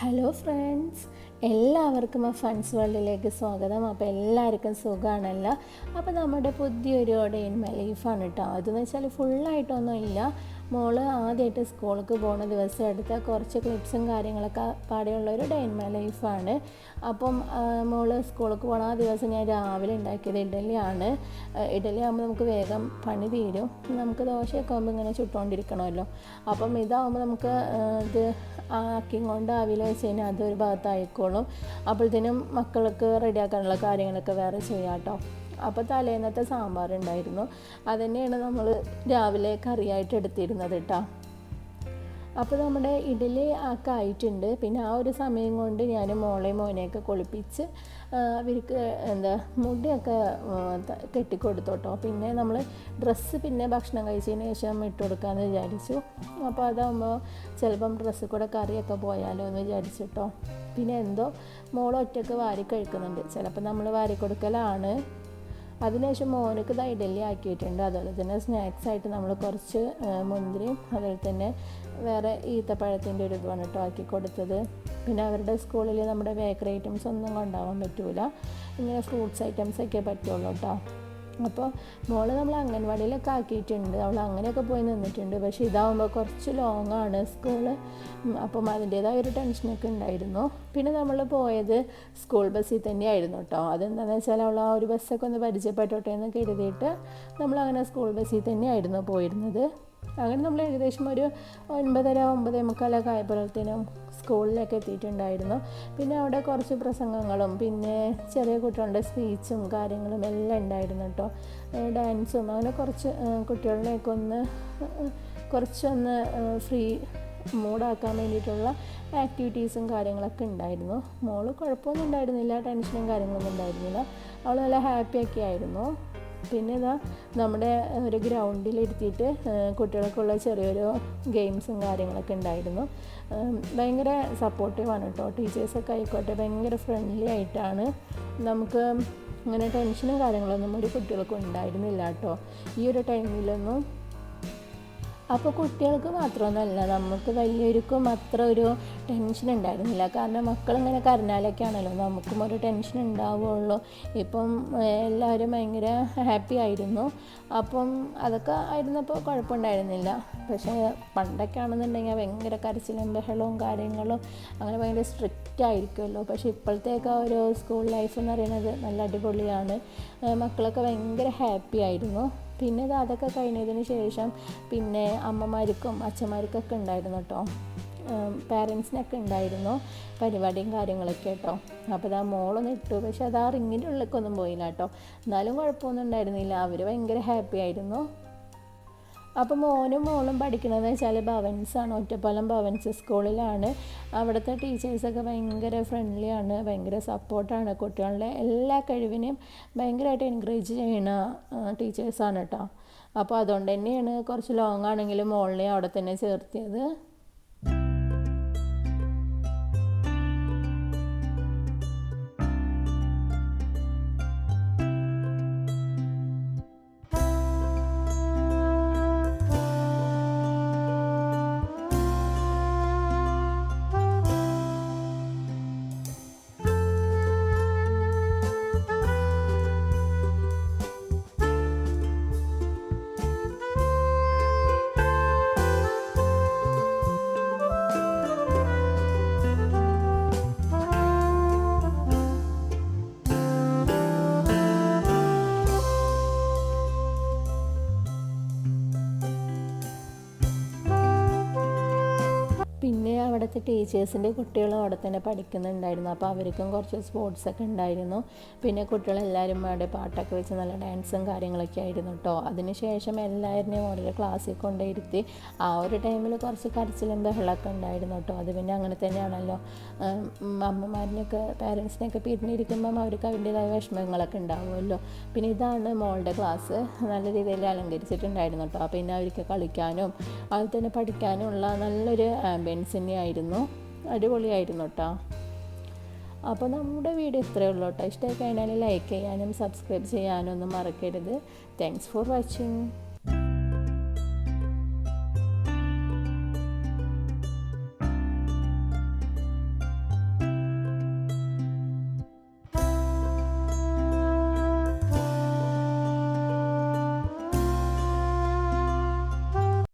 Hello friends എല്ലാവർക്കും ആ funds വേൾഡിലേക്ക് സ്വാഗതം. അപ്പോൾ എല്ലാവർക്കും സുഖമാണല്ലോ അപ്പോൾ നമ്മുടെ പുതിയൊരു ഡേ ഇൻ മൈ ലൈഫാണ് കേട്ടോ അതെന്ന് വെച്ചാൽ ഫുള്ളായിട്ടൊന്നും ഇല്ല മോൾ ആദ്യമായിട്ട് സ്കൂളിലേക്ക് പോകുന്ന ദിവസം എടുത്ത കുറച്ച് ക്ലിപ്സും കാര്യങ്ങളൊക്കെ പാടെയുള്ള ഒരു ഡേ ഇൻ മൈ ലൈഫാണ് അപ്പം മോൾ സ്കൂൾക്ക് പോകണ ആ ദിവസം ഞാൻ രാവിലെ ഉണ്ടാക്കിയത് ഇഡലിയാണ് ഇഡലി ആകുമ്പോൾ നമുക്ക് വേഗം പണി തീരും. നമുക്ക് ദോശയൊക്കെ ആകുമ്പോൾ ഇങ്ങനെ ചുട്ടുകൊണ്ടിരിക്കണമല്ലോ അപ്പം ഇതാകുമ്പോൾ നമുക്ക് ഇത് ആക്കി കൊണ്ട് ആവിയിൽ വെച്ച് കഴിഞ്ഞാൽ അതൊരു ഭാഗത്തായിക്കോളും. അപ്പോഴത്തേനും മക്കൾക്ക് റെഡിയാക്കാനുള്ള കാര്യങ്ങളൊക്കെ വേറെ ചെയ്യാം കേട്ടോ അപ്പോൾ തലേന്നത്തെ സാമ്പാർ ഉണ്ടായിരുന്നു അതുതന്നെയാണ് നമ്മൾ രാവിലെ കറിയായിട്ട് എടുത്തിരുന്നത് കേട്ടോ അപ്പോൾ നമ്മുടെ ഇഡലി ഒക്കെ ആയിട്ടുണ്ട്. പിന്നെ ആ ഒരു സമയം കൊണ്ട് ഞാൻ മോളെ മോനെയൊക്കെ കുളിപ്പിച്ച് അവർക്ക് എന്താ മുടിയൊക്കെ കെട്ടിക്കൊടുത്തോട്ടോ. പിന്നെ നമ്മൾ ഡ്രസ്സ് പിന്നെ ഭക്ഷണം കഴിച്ചതിന് ശേഷം ഇട്ട് കൊടുക്കാമെന്ന് വിചാരിച്ചു. അപ്പോൾ അതാകുമ്പോൾ ചിലപ്പം ഡ്രസ്സിൽ കൂടെ കറിയൊക്കെ പോയാലോ എന്ന് വിചാരിച്ചിട്ടോ. പിന്നെ എന്തോ മോൾ ഒറ്റയ്ക്ക് വാരി കഴിക്കുന്നുണ്ട്. ചിലപ്പോൾ നമ്മൾ വാരി കൊടുക്കലാണ്. അതിനുശേഷം മോനക്ക് ഇത് ഇഡലി ആക്കിയിട്ടുണ്ട്. അതുപോലെ തന്നെ സ്നാക്സ് ആയിട്ട് നമ്മൾ കുറച്ച് മുന്തിരിയും അതുപോലെ തന്നെ വേറെ ഈത്തപ്പഴത്തിന്റെ ഒരു ഇതുമാണ് കേട്ടോ ആക്കി കൊടുത്തത്. പിന്നെ അവരുടെ സ്കൂളിൽ നമ്മുടെ ബേക്കറി ഐറ്റംസ് ഒന്നും കൊണ്ടുപോകാൻ പറ്റൂല. ഇങ്ങനെ ഫ്രൂട്ട്സ് ഐറ്റംസ് ഒക്കെ പറ്റുള്ളൂ കേട്ടോ. അപ്പോൾ മോൾ നമ്മൾ അംഗൻവാടിയിലൊക്കെ ആക്കിയിട്ടുണ്ട്. അവൾ അങ്ങനെയൊക്കെ പോയി നിന്നിട്ടുണ്ട്. പക്ഷേ ഇതാവുമ്പോൾ കുറച്ച് ലോങ് ആണ് സ്കൂൾ അപ്പം അതിന്റേതായ ഒരു ടെൻഷനൊക്കെ ഉണ്ടായിരുന്നു. പിന്നെ നമ്മൾ പോയത് സ്കൂൾ ബസ്സിൽ തന്നെയായിരുന്നു കേട്ടോ അതെന്താണെന്ന് വെച്ചാൽ അവൾ ആ ഒരു ബസ്സൊക്കെ ഒന്ന് പരിചയപ്പെട്ടോട്ടെ എന്ന് കരുതിയിട്ട് നമ്മളങ്ങനെ സ്കൂൾ ബസ്സിൽ തന്നെയായിരുന്നു പോയിരുന്നത്. അങ്ങനെ നമ്മൾ ഏകദേശം ഒരു ഒൻപതര ഒമ്പതേ മുക്കാലൊക്കെ ആയപ്പോഴത്തേനും സ്കൂളിലൊക്കെ എത്തിയിട്ടുണ്ടായിരുന്നു. പിന്നെ അവിടെ കുറച്ച് പ്രസംഗങ്ങളും പിന്നെ ചെറിയ കുട്ടികളുടെ സ്പീച്ചും കാര്യങ്ങളും എല്ലാം ഉണ്ടായിരുന്നു കേട്ടോ. ഡാൻസും അങ്ങനെ കുറച്ച് ഏഹ് ഒന്ന് കുറച്ചൊന്ന് ഫ്രീ മൂഡാക്കാൻ വേണ്ടിയിട്ടുള്ള ആക്ടിവിറ്റീസും കാര്യങ്ങളൊക്കെ ഉണ്ടായിരുന്നു. മോൾ കുഴപ്പമൊന്നും ഉണ്ടായിരുന്നില്ല ടെൻഷനും കാര്യങ്ങളൊന്നും ഉണ്ടായിരുന്നില്ല. അവൾ നല്ല ഹാപ്പിയൊക്കെ ആയിരുന്നു. പിന്നെ ഇതാ നമ്മുടെ ഒരു ഏഹ് കുട്ടികൾക്കുള്ള ചെറിയൊരു ഗെയിംസും കാര്യങ്ങളൊക്കെ ഉണ്ടായിരുന്നു. ഭയങ്കര സപ്പോർട്ടീവാണ് കേട്ടോ ടീച്ചേഴ്സൊക്കെ ആയിക്കോട്ടെ ഭയങ്കര ഫ്രണ്ട്ലി ആയിട്ടാണ് നമുക്ക് അങ്ങനെ ടെൻഷനും കാര്യങ്ങളൊന്നും ഒരു കുട്ടികൾക്കും ഉണ്ടായിരുന്നില്ല കേട്ടോ ഈ ഒരു ടൈമിലൊന്നും അപ്പോൾ കുട്ടികൾക്ക് മാത്രമൊന്നുമല്ല നമുക്ക് വലിയവർക്കും അത്ര ഒരു ടെൻഷൻ ഉണ്ടായിരുന്നില്ല. കാരണം മക്കളിങ്ങനെ കരഞ്ഞാലൊക്കെയാണല്ലോ നമുക്കും ഒരു ടെൻഷൻ ഉണ്ടാവുള്ളൂ ഇപ്പം എല്ലാവരും ഭയങ്കര ഹാപ്പി ആയിരുന്നു. അപ്പം അതൊക്കെ ആയിരുന്നപ്പോൾ കുഴപ്പമുണ്ടായിരുന്നില്ല. പക്ഷേ പണ്ടൊക്കെ ആണെന്നുണ്ടെങ്കിൽ ഭയങ്കര കരച്ചിലും ബഹളവും കാര്യങ്ങളും അങ്ങനെ ഭയങ്കര സ്ട്രിക്റ്റ് ആയിരിക്കുമല്ലോ. പക്ഷേ ഇപ്പോഴത്തേക്ക് ഒരു സ്കൂൾ ലൈഫ് എന്ന് പറയുന്നത് നല്ല അടിപൊളിയാണ്. മക്കളൊക്കെ ഭയങ്കര ഹാപ്പി ആയിരുന്നു. പിന്നെ ഇത് അതൊക്കെ കഴിഞ്ഞതിന് ശേഷം പിന്നെ അമ്മമാർക്കും അച്ഛന്മാർക്കൊക്കെ ഉണ്ടായിരുന്നു കേട്ടോ. പാരൻസിനൊക്കെ ഉണ്ടായിരുന്നു പരിപാടിയും കാര്യങ്ങളൊക്കെ കേട്ടോ. അപ്പോൾ ഇതാ മോളൊന്ന് ഇട്ടു. പക്ഷെ അത് ആ റിങ്ങിന്റെ ഉള്ളിലേക്കൊന്നും പോയില്ല കേട്ടോ. എന്നാലും കുഴപ്പമൊന്നും ഉണ്ടായിരുന്നില്ല. അവർ ഭയങ്കര ഹാപ്പി ആയിരുന്നു. അപ്പോൾ മോനും മോളും പഠിക്കുന്നത് വെച്ചാൽ ഭവൻസാണ് ഒറ്റപ്പാലം ഭവൻസ് സ്കൂളിലാണ് അവിടുത്തെ ടീച്ചേഴ്സൊക്കെ ഭയങ്കര ഫ്രണ്ട്ലിയാണ് ഭയങ്കര സപ്പോർട്ടാണ് കുട്ടികളുടെ എല്ലാ കഴിവിനെയും ഭയങ്കരമായിട്ട് എൻകറേജ് ചെയ്യണ ടീച്ചേഴ്സാണ് കേട്ടോ അപ്പോൾ അതുകൊണ്ട് തന്നെയാണ് കുറച്ച് ലോങ് ആണെങ്കിലും മോളിനെ അവിടെ തന്നെ ചേർത്തിയത്. അവിടുത്തെ ടീച്ചേഴ്സിന്റെ കുട്ടികളും അവിടെ തന്നെ പഠിക്കുന്നുണ്ടായിരുന്നു. അപ്പോൾ അവർക്കും കുറച്ച് സ്പോർട്സ് ഒക്കെ ഉണ്ടായിരുന്നു. പിന്നെ കുട്ടികളെല്ലാവരും അവിടെ പാട്ടൊക്കെ വെച്ച് നല്ല ഡാൻസും കാര്യങ്ങളൊക്കെ ആയിരുന്നു കേട്ടോ അതിനുശേഷം എല്ലാവരുടെയും ഓരോ ക്ലാസ്സിൽ കൊണ്ടിരുത്തി ആ ഒരു ടൈമിൽ കുറച്ച് കരച്ചിലും ബഹളമൊക്കെ ഉണ്ടായിരുന്നു കേട്ടോ അത് പിന്നെ അങ്ങനെ തന്നെയാണല്ലോ. അമ്മമാരിനൊക്കെ പാരൻസിനൊക്കെ പിരിഞ്ഞിരിക്കുമ്പം അവർക്ക് അവരുടേതായ വിഷമങ്ങളൊക്കെ ഉണ്ടാവുമല്ലോ. പിന്നെ ഇതാണ് മോളുടെ ക്ലാസ് നല്ല രീതിയിൽ അലങ്കരിച്ചിട്ടുണ്ടായിരുന്നു കേട്ടോ പിന്നെ അവർക്ക് കളിക്കാനും അതുപോലെ തന്നെ പഠിക്കാനുമുള്ള നല്ലൊരു ആംബിയൻസ് തന്നെയായിരുന്നു അടിപൊളിയായിരുന്നു കേട്ടോ അപ്പോൾ നമ്മുടെ വീഡിയോ ഇത്രയേ ഉള്ളൂ കേട്ടോ ഇഷ്ടമായി കഴിഞ്ഞാൽ ലൈക്ക് ചെയ്യാനും സബ്സ്ക്രൈബ് ചെയ്യാനും ഒന്നും മറക്കരുത്. Thanks for watching